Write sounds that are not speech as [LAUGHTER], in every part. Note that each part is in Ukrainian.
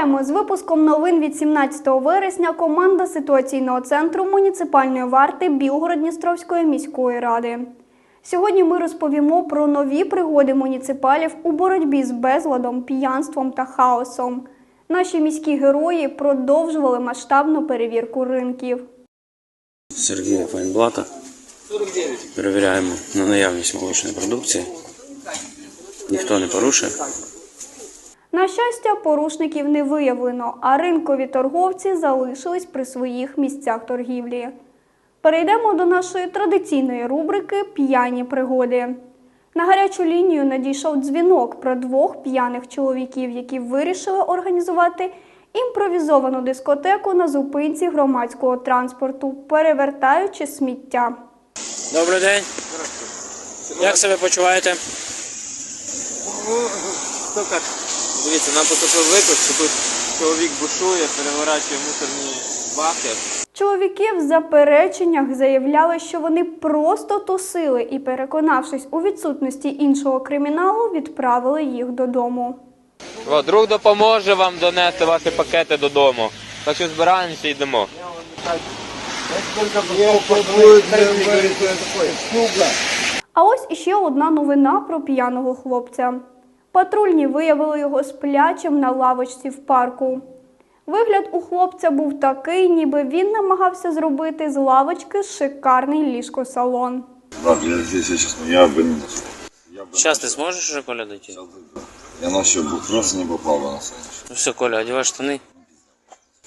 Вітаємо з випуском новин від 17 вересня. Команда ситуаційного центру муніципальної варти Білгород-Дністровської міської ради. Сьогодні ми розповімо про нові пригоди муніципалів у боротьбі з безладом, п'янством та хаосом. Наші міські герої продовжували масштабну перевірку ринків. Сергія Файнблата. Перевіряємо на наявність молочної продукції. Ніхто не порушує. На щастя, порушників не виявлено, а ринкові торговці залишились при своїх місцях торгівлі. Перейдемо до нашої традиційної рубрики П'яні пригоди. На гарячу лінію надійшов дзвінок про двох п'яних чоловіків, які вирішили організувати імпровізовану дискотеку на зупинці громадського транспорту, перевертаючи сміття. Добрий день. Як себе почуваєте? Ну, [LAUGHS] як? Дивіться, нам поступив виклик, що тут чоловік бушує, переворачує мусорні баки. Чоловіки в запереченнях заявляли, що вони просто тусили і, переконавшись у відсутності іншого криміналу, відправили їх додому. О, друг допоможе вам донести ваші пакети додому. Так що збираємося і йдемо. А ось іще одна новина про п'яного хлопця. Патрульні виявили його сплячим на лавочці в парку. Вигляд у хлопця був такий, ніби він намагався зробити з лавочки шикарний ліжко-салон. Брат, я здесь, я честно, я бы не нашел. Зараз ти зможеш вже, Коля, дойти? Я на счет бы просто не попал бы на солнце. Ну все, Коля, одевай штани.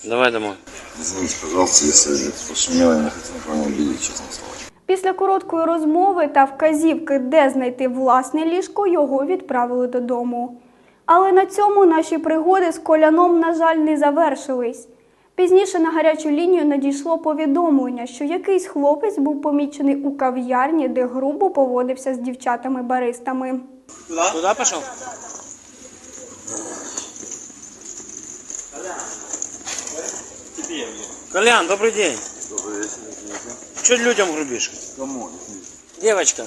Давай домой. Извините, пожалуйста, если пошумело, я не хотел никого не обидеть, честно слово. Після короткої розмови та вказівки, де знайти власне ліжко, його відправили додому. Але на цьому наші пригоди з коляном, на жаль, не завершились. Пізніше на гарячу лінію надійшло повідомлення, що якийсь хлопець був помічений у кав'ярні, де грубо поводився з дівчатами-баристами. Куди пішов? Колян, добрый день. Добрый вечер, Че людям грубишь? Кому? Девочка.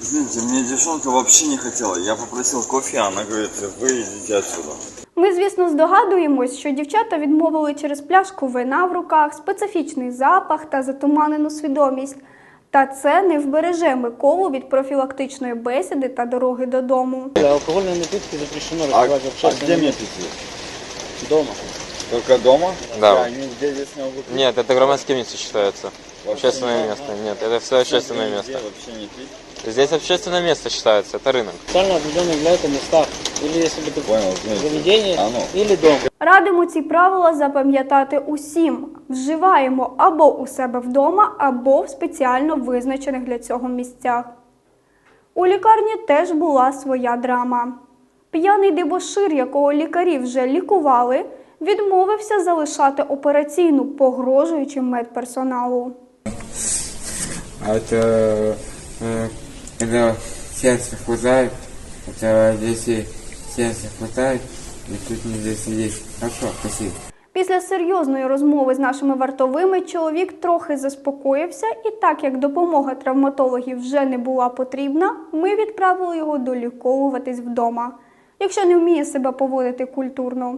Извините, мне девчонка вообще не хотела. Я попросил кофе, а она говорит, вы идите отсюда. Ми, звісно, здогадуємось, що дівчата відмовили через пляшку вина в руках, специфічний запах та затуманену свідомість. Та це не вбереже Миколу від профілактичної бесіди та дороги додому. Алкогольные напитки запрещено А, в а общественном где мне пить? Дома. Только дома? Да. А нигде здесь не могу пить? Нет, это громадским место считается. Вообще Общественное не место. могу. Нет, это все общественное Нигде место. вообще не пить? Здесь общественное место считается, это рынок. Специально определенные для этого места. Или если бы ты Понял, знаете. заведение, А ну. или дом. Радимо ці правила запам'ятати усім. Вживаємо або у себе вдома, або в спеціально визначених для цього місцях. У лікарні теж була своя драма. П'яний дебошир, якого лікарі вже лікували, відмовився залишати операційну, погрожуючи медперсоналу. А это э, когда сердце хватает, это если сердце хватает, и тут нельзя сидеть. Хорошо, спасибо. Після серйозної розмови з нашими вартовими чоловік трохи заспокоївся, і так як допомога травматологів вже не була потрібна, ми відправили його доліковуватись вдома, якщо не вміє себе поводити культурно.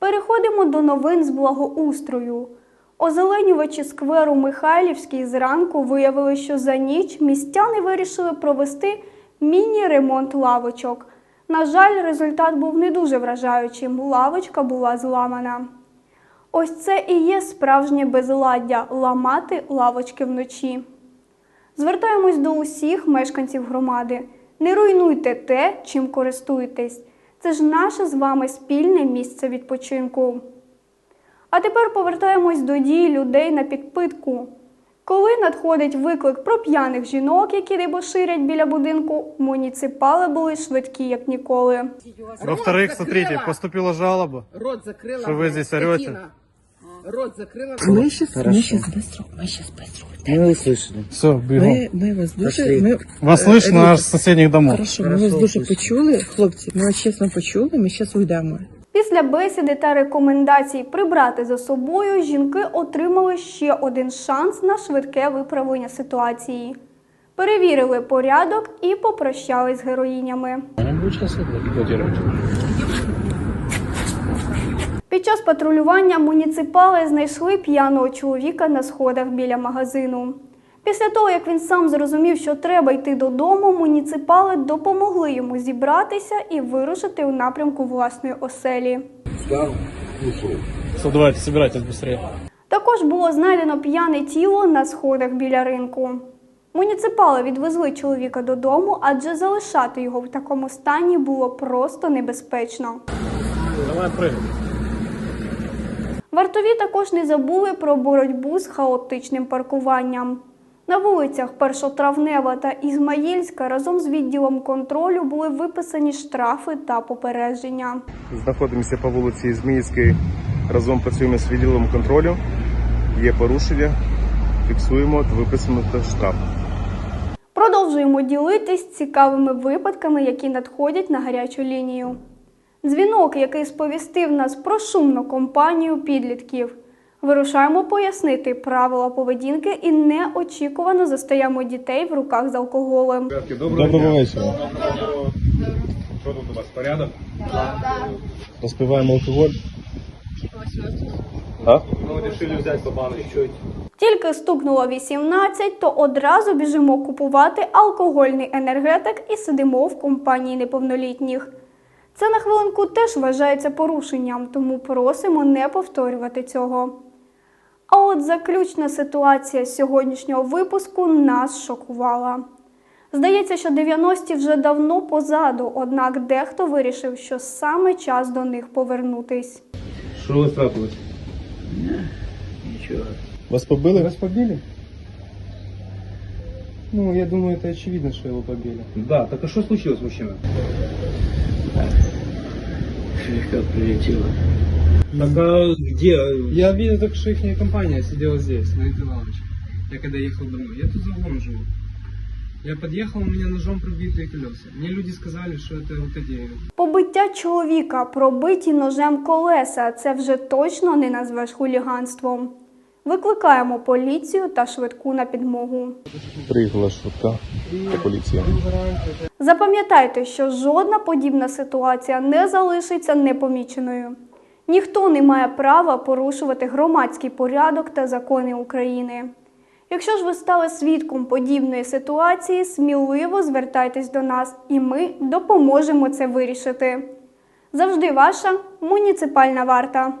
Переходимо до новин з благоустрою. Озеленювачі скверу Михайлівський зранку виявили, що за ніч містяни вирішили провести міні-ремонт лавочок. На жаль, результат був не дуже вражаючим. Лавочка була зламана. Ось це і є справжнє безладдя ламати лавочки вночі. Звертаємось до усіх мешканців громади. Не руйнуйте те, чим користуєтесь. Це ж наше з вами спільне місце відпочинку. А тепер повертаємось до дій людей на підпитку. Коли надходить виклик про п'яних жінок, які дебоширять біля будинку, муніципали були швидкі, як ніколи. Во-вторых, смотрите, поступила жалоба. Рот закрыла. Что вы блядь, здесь орете? скотина. Рот закрыла. Мы сейчас, мы сейчас быстро, мы сейчас быстро. Мы услышали. Все, бігом. Ми, ми вас дуже, ми, Вас е, слышно аж Ріта, з сусідніх домов. Хорошо, ми вас дуже почули, хлопці, ми вас чесно почули, ми зараз уйдемо. Після бесіди та рекомендацій прибрати за собою, жінки отримали ще один шанс на швидке виправлення ситуації. Перевірили порядок і попрощались з героїнями. Она будет сейчас это пилотировать. Під час патрулювання муніципали знайшли п'яного чоловіка на сходах біля магазину. Після того, як він сам зрозумів, що треба йти додому, муніципали допомогли йому зібратися і вирушити у напрямку власної оселі. Все, давайте, собирайтесь быстрее. Також було знайдено п'яне тіло на сходах біля ринку. Муніципали відвезли чоловіка додому, адже залишати його в такому стані було просто небезпечно. Давай прыгай. Вартові також не забули про боротьбу з хаотичним паркуванням. На вулицях Першотравнева та Ізмаїльська разом з відділом контролю були виписані штрафи та попередження. Знаходимося по вулиці Зміївській. Разом працюємо з відділом контролю. Є порушення, фіксуємо та виписуємо штраф. Продовжуємо ділитись цікавими випадками, які надходять на гарячу лінію. Дзвінок, який сповістив нас про шумну компанію підлітків. Вирушаємо пояснити правила поведінки і неочікувано застаємо дітей в руках з алкоголем. Доброго вечора. Що тут у вас порядок? Розпиваємо алкоголь. А? Ну, вирішили взяти по чуть. Тільки стукнуло 18, то одразу біжимо купувати алкогольний енергетик і сидимо в компанії неповнолітніх. Це на хвилинку теж вважається порушенням, тому просимо не повторювати цього. А от заключна ситуація сьогоднішнього випуску нас шокувала. Здається, що 90-ті вже давно позаду, однак дехто вирішив, що саме час до них повернутись. Що у вас трапилось? Вас побили? Вас побили? Ну, я думаю, это очевидно, что его побили. Да, так а що случилось, мужчина? Слегка прилетело. Так а где? Я видел только, что их компания сидела здесь, на этой лавочке. Я когда ехал домой. Я тут за углом живу. Я подъехал, у меня ножом пробитые колеса. Мне люди сказали, что это вот эти Побиття чоловіка, пробиті ножем колеса це вже точно не назвеш хуліганством. Викликаємо поліцію та швидку на підмогу. Приїхала швидка та поліція. Запам'ятайте, що жодна подібна ситуація не залишиться непоміченою. Ніхто не має права порушувати громадський порядок та закони України. Якщо ж ви стали свідком подібної ситуації, сміливо звертайтесь до нас, і ми допоможемо це вирішити. Завжди ваша муніципальна варта.